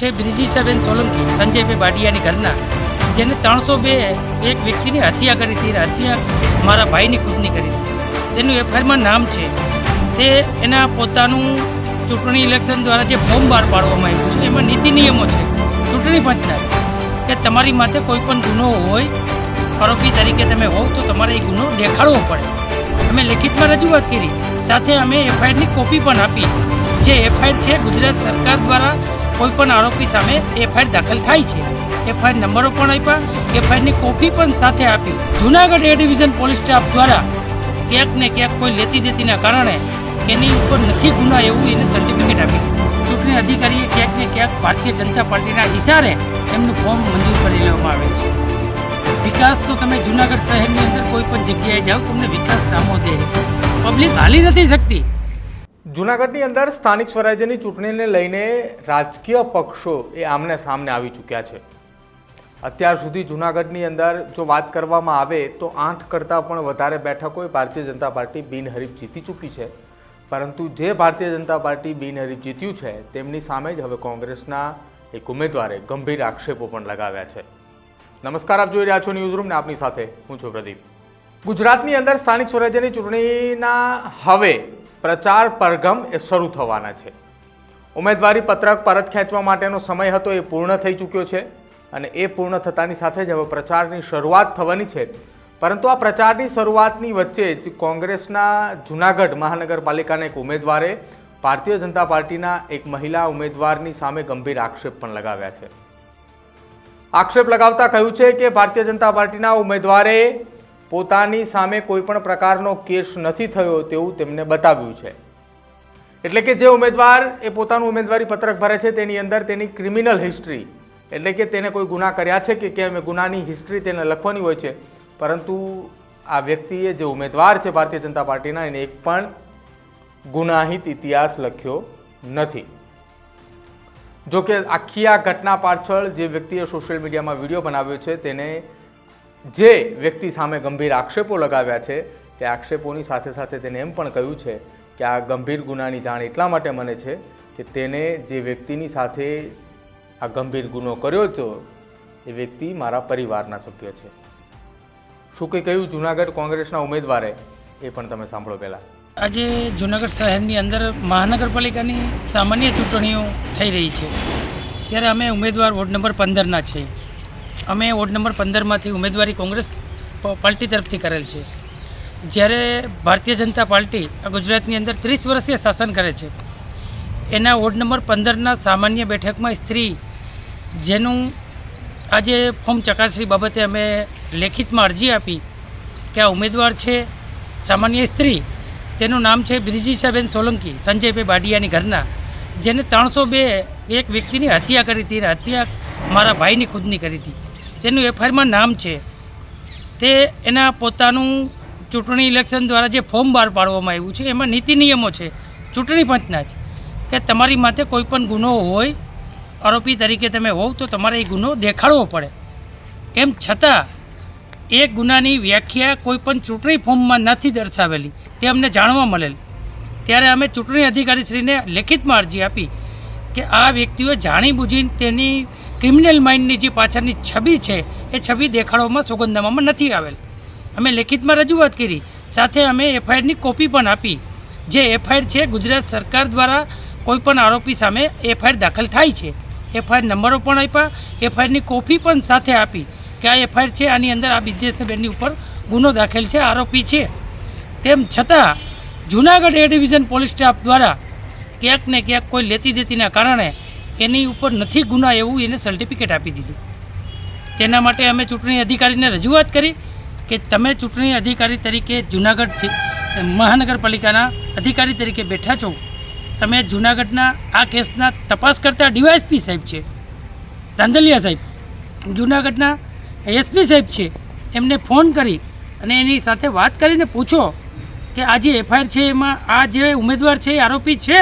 છે બ્રિજિશાબેન સોલંકી, સંજયભાઈ બાડિયાની ઘરના, જેને ત્રણસો બે એક વ્યક્તિની હત્યા કરી હતી. હત્યા મારા ભાઈની ખુદની કરી હતી. તેનું એફઆઈઆરમાં નામ છે. તે એના પોતાનું ચૂંટણી ઇલેક્શન દ્વારા જે ફોર્મ બહાર પાડવામાં આવ્યું છે, એમાં નીતિ નિયમો છે. ચૂંટણી પંચના છે. કે તમારી માથે કોઈ પણ ગુનો હોય, આરોપી તરીકે તમે હોવ, તો તમારે એ ગુનો દેખાડવો પડે. અમે લેખિતમાં રજૂઆત કરી. સાથે અમે એફઆઈઆરની કોપી પણ આપી. જે એફઆઈઆર છે ગુજરાત સરકાર દ્વારા કોઈ પણ આરોપી સામે એફઆઈઆર દાખલ થાય છે. એફઆઈઆર નંબરો પણ આપ્યા, એફઆઈઆરની કોપી પણ સાથે આપી. Junagadh A division police staff દ્વારા ક્યાંક ને ક્યાંક કોઈ લેતી દેતીના કારણે એની ઉપર નથી ગુના એવું એને સર્ટિફિકેટ આપી. ચૂંટણી અધિકારીએ ક્યાંક ને ક્યાંક ભારતીય જનતા પાર્ટીના ઇશારે એમનું ફોર્મ મંજૂર કરી લેવામાં આવે છે. વિકાસ તો તમે જુનાગઢ શહેરની અંદર કોઈ પણ જગ્યાએ જાઓ, તમને વિકાસ સામો દે પબ્લિક હાલી નથી શકતી. જૂનાગઢની અંદર સ્થાનિક સ્વરાજ્યની ચૂંટણીને લઈને રાજકીય પક્ષો એ આમને સામને આવી ચૂક્યા છે. અત્યાર સુધી જૂનાગઢની અંદર જો વાત કરવામાં આવે તો આઠ કરતાં પણ વધારે બેઠકોએ ભારતીય જનતા પાર્ટી બિનહરીફ જીતી ચૂકી છે. પરંતુ જે ભારતીય જનતા પાર્ટી બિનહરીફ જીત્યું છે, તેમની સામે જ હવે કોંગ્રેસના એક ઉમેદવારે ગંભીર આક્ષેપો પણ લગાવ્યા છે. નમસ્કાર, આપ જોઈ રહ્યા છો ન્યૂઝ રૂમને આપની સાથે હું છું પ્રદીપ. ગુજરાતની અંદર સ્થાનિક સ્વરાજ્યની ચૂંટણીના હવે પ્રચાર પરગમ એ શરૂ થવાના છે. ઉમેદવારી પત્રક પરત ખેંચવા માટેનો સમય હતો એ પૂર્ણ થઈ ચૂક્યો છે અને એ પૂર્ણ થતાની સાથે જ હવે પ્રચારની શરૂઆત થવાની છે. પરંતુ આ પ્રચારની શરૂઆતની વચ્ચે જ કોંગ્રેસના જૂનાગઢ મહાનગરપાલિકાના એક ઉમેદવારે ભારતીય જનતા પાર્ટીના એક મહિલા ઉમેદવારની સામે ગંભીર આક્ષેપ પણ લગાવ્યા છે. આક્ષેપ લગાવતા કહ્યું છે કે ભારતીય જનતા પાર્ટીના ઉમેદવારે પોતાની સામે કોઈ પણ પ્રકારનો કેસ નથી થયો તેવું તેમને બતાવ્યું છે. એટલે કે જે ઉમેદવાર એ પોતાનું ઉમેદવારી પત્રક ભરે છે તેની અંદર તેની ક્રિમિનલ હિસ્ટ્રી, એટલે કે તેને કોઈ ગુના કર્યા છે કે કેમ ગુનાની હિસ્ટ્રી તેને લખવાની હોય છે. પરંતુ આ વ્યક્તિએ જે ઉમેદવાર છે ભારતીય જનતા પાર્ટીના, એને એક પણ ગુનાહિત ઇતિહાસ લખ્યો નથી. જો કે આખી આ ઘટના પાછળ જે વ્યક્તિએ સોશિયલ મીડિયામાં વીડિયો બનાવ્યો છે, તેને જે વ્યક્તિ સામે ગંભીર આક્ષેપો લગાવ્યા છે, તે આક્ષેપોની સાથે સાથે તેને એમ પણ કહ્યું છે કે આ ગંભીર ગુનાની જાણ એટલા માટે મને છે કે તેને જે વ્યક્તિની સાથે આ ગંભીર ગુનો કર્યો હતો, એ વ્યક્તિ મારા પરિવારના સભ્ય છે. શું કંઈ કહ્યું જુનાગઢ કોંગ્રેસના ઉમેદવારે? એ પણ તમે સાંભળો પહેલાં. આજે જુનાગઢ શહેરની અંદર મહાનગરપાલિકાની સામાન્ય ચૂંટણીઓ થઈ રહી છે. ત્યારે અમે ઉમેદવાર વોર્ડ નંબર પંદરના છીએ. અમે વોર્ડ નંબર પંદરમાંથી ઉમેદવારી કોંગ્રેસ પાર્ટી તરફથી કરેલ છે. જ્યારે ભારતીય જનતા પાર્ટી આ ગુજરાતની અંદર ત્રીસ વર્ષથી શાસન કરે છે, એના વોર્ડ નંબર પંદરના સામાન્ય બેઠકમાં સ્ત્રી જેનું આજે ફોર્મ ચકાસણી બાબતે અમે લેખિતમાં અરજી આપી કે આ ઉમેદવાર છે, સામાન્ય સ્ત્રી, તેનું નામ છે બ્રિજિસાબેન સોલંકી, સંજયભાઈ બાડિયાની ઘરના, જેને ત્રણસો બે એક વ્યક્તિની હત્યા કરી હતી હત્યા મારા ભાઈની ખુદની કરી હતી. તેનું એફઆઈઆરમાં નામ છે. તે એના પોતાનું ચૂંટણી ઇલેક્શન દ્વારા જે ફોર્મ બહાર પાડવામાં આવ્યું છે, એમાં નીતિ નિયમો છે. ચૂંટણી પંચના જ. કે તમારી માથે કોઈ પણ ગુનો હોય, આરોપી તરીકે તમે હોવ તો તમારે એ ગુનો દેખાડવો પડે. એમ છતાં, એ ગુનાની વ્યાખ્યા કોઈ પણ ચૂંટણી ફોર્મમાં નથી દર્શાવેલી. તે અમને જાણવા મળેલ. ત્યારે અમે ચૂંટણી અધિકારીશ્રીને લેખિતમાં અરજી આપી કે આ વ્યક્તિઓ જાણીબૂજીને તેની ક્રિમિનલ માઇન્ડની જે પાછળની છબી છે, એ છબી દેખાડવામાં સોગંદનામામાં નથી આવેલ. અમે લેખિતમાં રજૂઆત કરી. સાથે અમે એફઆઈઆરની કોપી પણ આપી. જે એફઆઈઆર છે, ગુજરાત સરકાર દ્વારા કોઈપણ આરોપી સામે એફઆઈઆર દાખલ થાય છે. એફઆઈઆર નંબરો પણ આપ્યા. એફઆઈઆરની કોપી પણ સાથે આપી કે આ એફઆઈઆર છે, આની અંદર આ બિઝનેસમેનની ઉપર ગુનો દાખલ છે, આરોપી છે. તેમ છતાં, Junagadh A division police staff દ્વારા ક્યાંક ને ક્યાંક કોઈ લેતી દેતીના કારણે એની ઉપર નથી ગુના એવું એને સર્ટિફિકેટ આપી દીધું. તેના માટે અમે ચૂંટણી અધિકારીને રજૂઆત કરી કે તમે ચૂંટણી અધિકારી તરીકે જુનાગઢ મહાનગરપાલિકાના અધિકારી તરીકે બેઠા છો. તમે જુનાગઢના આ કેસના તપાસ કરતા ડીવાયએસપી સાહેબ છે, રાંધલિયા સાહેબ. જુનાગઢના એસપી સાહેબ છે. એમને ફોન કરી અને એની સાથે વાત કરીને પૂછો કે આ જે એફઆઈઆર છે એમાં આ જે ઉમેદવાર છે એ આરોપી છે?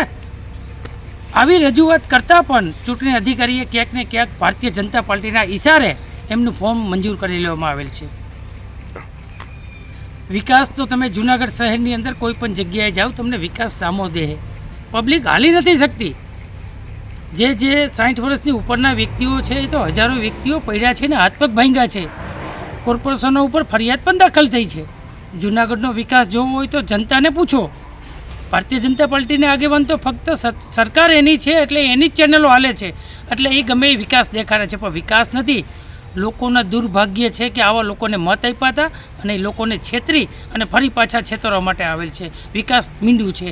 આવી રજૂઆત કરતાં પણ ચૂંટણી અધિકારીએ ક્યાંક ને ક્યાંક ભારતીય જનતા પાર્ટીના ઇશારે એમનું ફોર્મ મંજૂર કરી લેવામાં આવેલ છે. વિકાસ તો તમે જુનાગઢ શહેરની અંદર કોઈ પણ જગ્યાએ જાઓ, તમને વિકાસ સામો દેહ. પબ્લિક હાલી નથી શકતી. જે જે સાઠ વર્ષની ઉપરના વ્યક્તિઓ છે, એ તો હજારો વ્યક્તિઓ પડ્યા છે ને હાથ પગ ભાંગ્યા છે. કોર્પોરેશનો ઉપર ફરિયાદ પણ દાખલ થઈ છે. જુનાગઢનો વિકાસ જોવો હોય તો જનતાને પૂછો. ભારતીય જનતા પાર્ટીને આગેવાન તો ફક્ત સરકાર એની છે એટલે એની જ ચેનલો હાલે છે. એટલે એ ગમે એ વિકાસ દેખાડે છે, પણ વિકાસ નથી. લોકોના દુર્ભાગ્ય છે કે આવા લોકોને મત આપ્યા હતા અને એ લોકોને છેતરી અને ફરી પાછા છેતરવા માટે આવેલ છે. વિકાસ મીંડું છે.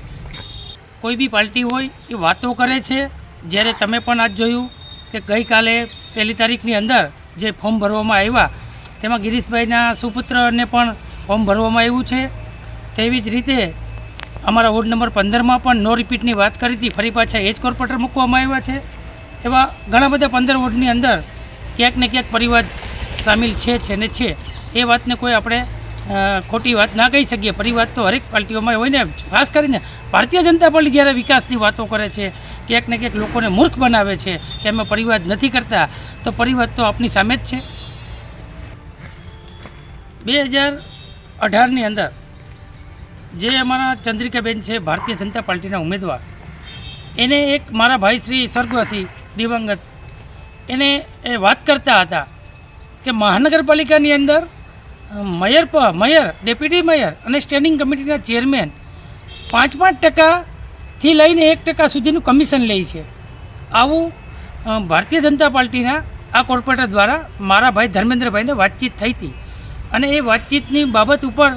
કોઈ બી પાર્ટી હોય એ વાતો કરે છે. જ્યારે તમે પણ આજ જોયું કે ગઈકાલે પહેલી તારીખની અંદર જે ફોર્મ ભરવામાં આવ્યા, તેમાં ગિરીશભાઈના સુપુત્રને પણ ફોર્મ ભરવામાં આવ્યું છે. તેવી જ રીતે અમારા વોર્ડ નંબર પંદરમાં પણ નો રિપીટની વાત કરી હતી. ફરી પાછા એ જ કોર્પોરેટર મૂકવામાં આવ્યા છે. એવા ઘણા બધા પંદર વોર્ડની અંદર ક્યાંક ને ક્યાંક પરિવાર સામેલ છે છે ને છે. એ વાતને કોઈ આપણે ખોટી વાત ના કહી શકીએ. પરિવાર તો હરેક પાર્ટીઓમાં હોય ને. ખાસ કરીને ભારતીય જનતા પાર્ટી જ્યારે વિકાસની વાતો કરે છે, ક્યાંક ને ક્યાંક લોકોને મૂર્ખ બનાવે છે કે અમે પરિવાર નથી કરતા, તો પરિવાર તો આપની સામે જ છે. બે હજાર અઢારની અંદર જે અમારા ચંદ્રિકાબેન છે, ભારતીય જનતા પાર્ટીના ઉમેદવાર, એને એક મારા ભાઈ શ્રી સ્વર્ગવાસી દિવંગત, એને એ વાત કરતા હતા કે મહાનગરપાલિકાની અંદર મેયર પ, મેયર, ડેપ્યુટી મેયર અને સ્ટેન્ડિંગ કમિટીના ચેરમેન પાંચ પાંચ ટકાથી લઈને એક ટકા સુધીનું કમિશન લે છે. આવું ભારતીય જનતા પાર્ટીના આ કોર્પોરેટર દ્વારા મારા ભાઈ ધર્મેન્દ્રભાઈને વાતચીત થઈ હતી. અને એ વાતચીતની બાબત ઉપર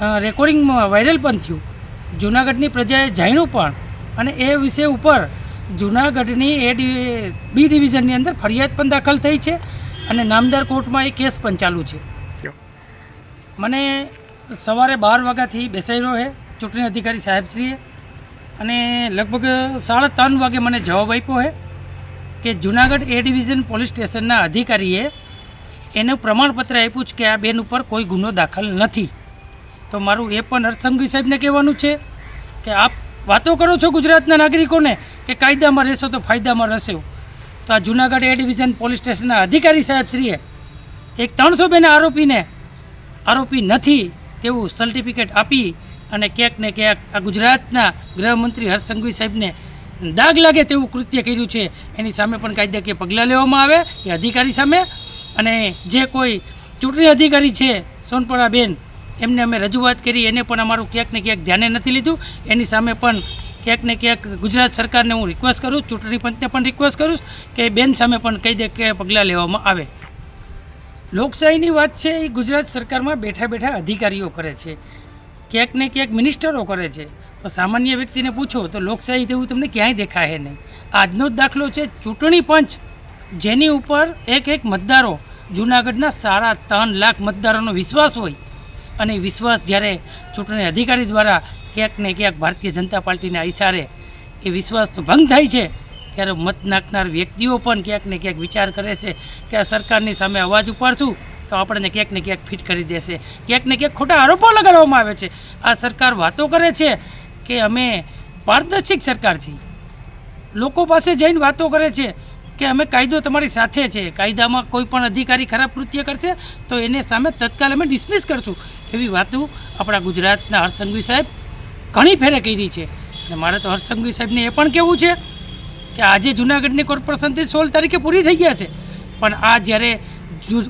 અ, રેકોર્ડિંગ વાયરલ પણ થયું. જૂનાગઢની પ્રજાએ જાણ્યું પણ અને એ વિષય ઉપર જૂનાગઢની એ બી ડિવિઝનની અંદર ફરિયાદ પણ દાખલ થઈ છે અને નામદાર કોર્ટમાં એ કેસ પણ ચાલુ છે. મને સવારે બાર વાગ્યાથી બેસાડ્યો છે ચૂંટણી અધિકારી સાહેબશ્રીએ અને લગભગ સાડા ત્રણ વાગે મને જવાબ આપ્યો છે કે જુનાગઢ એ ડિવિઝન પોલીસ સ્ટેશનના અધિકારીએ એનું પ્રમાણપત્ર આપ્યું છે કે આ બેન ઉપર કોઈ ગુનો દાખલ નથી. તો મારું એ પણ હર્ષસંઘવી સાહેબને કહેવાનું છે કે આપ વાતો કરો છો ગુજરાતના નાગરિકોને કે કાયદામાં રહેશો તો ફાયદામાં રહેશો. તો આ જુનાગઢ એ ડિવિઝન પોલીસ સ્ટેશનના અધિકારી સાહેબશ્રીએ એક ત્રણસો બેના આરોપીને, આરોપી નથી તેવું સર્ટિફિકેટ આપી અને ક્યાંક ને ક્યાંક આ ગુજરાતના ગૃહમંત્રી હર્ષ સંઘવી સાહેબને દાગ લાગે તેવું કૃત્ય કર્યું છે. એની સામે પણ કાયદાકીય પગલાં લેવામાં આવે, એ અધિકારી સામે. અને જે કોઈ ચૂંટણી અધિકારી છે સોનપરા બેન એમને અમે રજૂઆત કરી, એને પણ અમારું ક્યાંક ને ક્યાંક ધ્યાને નથી લીધું. એની સામે પણ ક્યાંક ને ક્યાંક ગુજરાત સરકારને હું રિક્વેસ્ટ કરું, ચૂંટણી પંચને પણ રિક્વેસ્ટ કરું કે બેન સામે પણ કાયદાકીય પગલાં લેવામાં આવે. લોકશાહીની વાત છે, એ ગુજરાત સરકારમાં બેઠા બેઠા અધિકારીઓ કરે છે, ક્યાંક ને ક્યાંક મિનિસ્ટરો કરે છે. તો સામાન્ય વ્યક્તિને પૂછો, તો લોકશાહી તેવું તમને ક્યાંય દેખાય નહીં. આજનો જ દાખલો છે, ચૂંટણી પંચ, જેની ઉપર એક એક મતદારો જૂનાગઢના સાડા ત્રણ લાખ મતદારોનો વિશ્વાસ હોય અને વિશ્વાસ જ્યારે ચૂંટણી અધિકારી દ્વારા ક્યાંક ને ક્યાંક ભારતીય જનતા પાર્ટીના ઇશારે એ વિશ્વાસનો ભંગ થાય છે, ત્યારે મત નાખનાર વ્યક્તિઓ પણ ક્યાંક ને ક્યાંક વિચાર કરે છે કે આ સરકારની સામે અવાજ ઉપાડશું તો આપણને ક્યાંક ને ક્યાંક ફિટ કરી દેશે. ક્યાંક ને ક્યાંક ખોટા આરોપો લગાડવામાં આવે છે. આ સરકાર વાતો કરે છે કે અમે પારદર્શક સરકાર છીએ. લોકો પાસે જઈને વાતો કરે છે. કે અમે કાયદો તમારી સાથે છે. કાયદામાં કોઈ પણ અધિકારી ખરાબ કૃત્ય કરશે તો એને સામે તત્કાલ અમે ડિસમિસ કરશું. એવી વાતો આપણા ગુજરાતના હર્ષસંઘવી સાહેબ ઘણી ફેરે કરી છે. અને મારે તો હર્ષસંઘવી સાહેબને એ પણ કહેવું છે કે આજે જુનાગઢની કોર્પોરેશનથી સોળ તારીખે પૂરી થઈ ગયા છે. પણ આ જ્યારે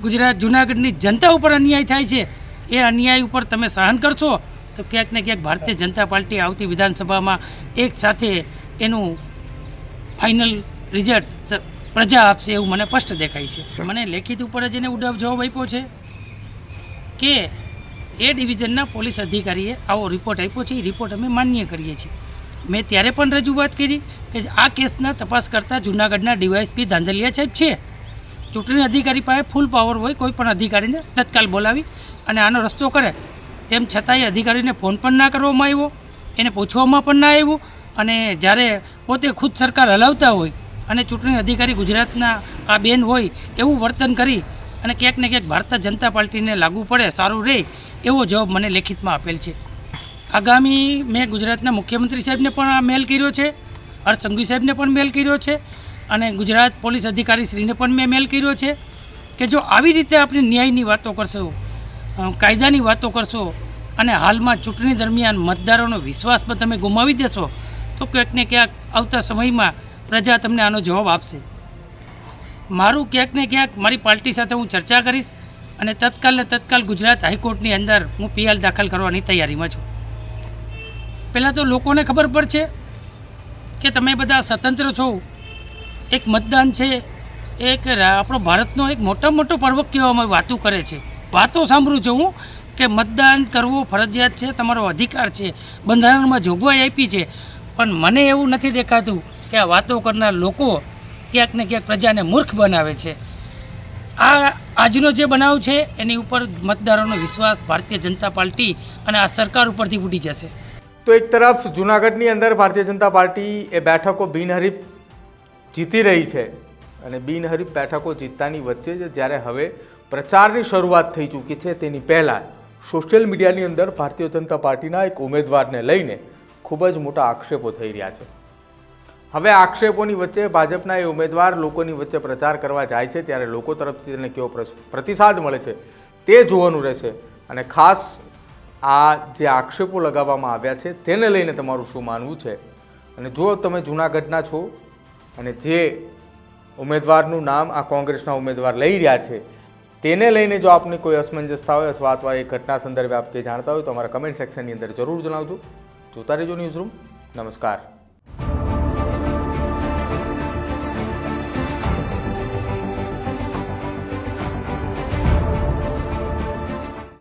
ગુજરાત જુનાગઢની જનતા ઉપર અન્યાય થાય છે, એ અન્યાય ઉપર તમે સહન કરશો તો ક્યાંક ને ક્યાંક ભારતીય જનતા પાર્ટી આવતી વિધાનસભામાં એક સાથે એનું ફાઇનલ રિઝલ્ટ પ્રજા આપશે એવું મને સ્પષ્ટ દેખાય છે. મને લેખિત ઉપર જ એને ઉડાવ જવાબ આપ્યો છે કે એ ડિવિઝનના પોલીસ અધિકારીએ આવો રિપોર્ટ આપ્યો છે. એ રિપોર્ટ અમે માન્ય કરીએ છીએ. મેં ત્યારે પણ રજૂઆત કરી કે આ કેસના તપાસ કરતા જૂનાગઢના ડીવાયએસપી ધાંધલિયા સાહેબ છે. ચૂંટણી અધિકારી પાસે ફૂલ પાવર હોય, કોઈ પણ અધિકારીને તત્કાલ બોલાવી અને આનો રસ્તો કરે. તેમ છતાંય અધિકારીને ફોન પણ ના કરવામાં આવ્યો, એને પૂછવામાં પણ ના આવ્યું અને જ્યારે પોતે ખુદ સરકાર હલાવતા હોય અને ચૂંટણી અધિકારી ગુજરાતના આ બેન હોય એવું વર્તન કરી અને ક્યાંક ને ક્યાંક ભારતીય જનતા પાર્ટીને લાગુ પડે, સારું રહે એવો જવાબ મને લેખિતમાં આપેલ છે. આગામી મેં ગુજરાતના મુખ્યમંત્રી સાહેબને પણ આ મેલ કર્યો છે, હર્ષ સંઘવી સાહેબને પણ મેલ કર્યો છે અને ગુજરાત પોલીસ અધિકારી શ્રીને પણ મેં મેલ કર્યો છે કે જો આવી રીતે આપણે ન્યાયની વાતો કરશો કાયદાની વાતો કરશો અને હાલમાં ચૂંટણી દરમિયાન મતદારોનો વિશ્વાસ પણ તમે ગુમાવી દેશો, તો ક્યાંક ને ક્યાંક આવતા સમયમાં પ્રજા તમને આનો જવાબ આપશે. મારું ક્યાંક ને ક્યાંક મારી પાર્ટી સાથે હું ચર્ચા કરીશ અને તત્કાલ ને તત્કાલ ગુજરાત હાઈકોર્ટની અંદર હું પીએલ દાખલ કરવાની તૈયારીમાં છું. પહેલાં તો લોકોને ખબર પડશે કે તમે બધા સ્વતંત્ર છો. એક મતદાન છે, એક આપણો ભારતનો એક મોટા મોટો પર્વ કહેવામાં વાતો કરે છે. વાતો સાંભળું છું હું કે મતદાન કરવું ફરજિયાત છે, તમારો અધિકાર છે, બંધારણમાં જોગવાઈ આપી છે. પણ મને એવું નથી દેખાતું કે આ વાતો કરનાર લોકો ક્યાંક ને ક્યાંક પ્રજાને મૂર્ખ બનાવે છે. આ આજનો જે બનાવ છે, એની ઉપર મતદારોનો વિશ્વાસ ભારતીય જનતા પાર્ટી અને આ સરકાર ઉપરથી ઉડી જશે. તો એક તરફ જૂનાગઢની અંદર ભારતીય જનતા પાર્ટી એ બેઠકો બિનહરીફ જીતી રહી છે અને બિનહરીફ બેઠકો જીતતાની વચ્ચે જ્યારે હવે પ્રચારની શરૂઆત થઈ ચૂકી છે તેની પહેલાં સોશિયલ મીડિયાની અંદર ભારતીય જનતા પાર્ટીના એક ઉમેદવારને લઈને ખૂબ જ મોટા આક્ષેપો થઈ રહ્યા છે. હવે આક્ષેપોની વચ્ચે ભાજપના એ ઉમેદવાર લોકોની વચ્ચે પ્રચાર કરવા જાય છે ત્યારે લોકો તરફથી તેને કેવો પ્રતિસાદ મળે છે તે જોવાનું રહેશે. અને ખાસ આ જે આક્ષેપો લગાવવામાં આવ્યા છે તેને લઈને તમારું શું માનવું છે? અને જો તમે જૂનાગઢના છો અને જે ઉમેદવારનું નામ આ કોંગ્રેસના ઉમેદવાર લઈ રહ્યા છે, તેને લઈને જો આપને કોઈ અસમંજસતા હોય અથવા અથવા એ ઘટના સંદર્ભે આપ કે જાણતા હોય તો અમારા કમેન્ટ સેક્શનની અંદર જરૂર જણાવજો. જોતા રહેજો ન્યૂઝ રૂમ. નમસ્કાર.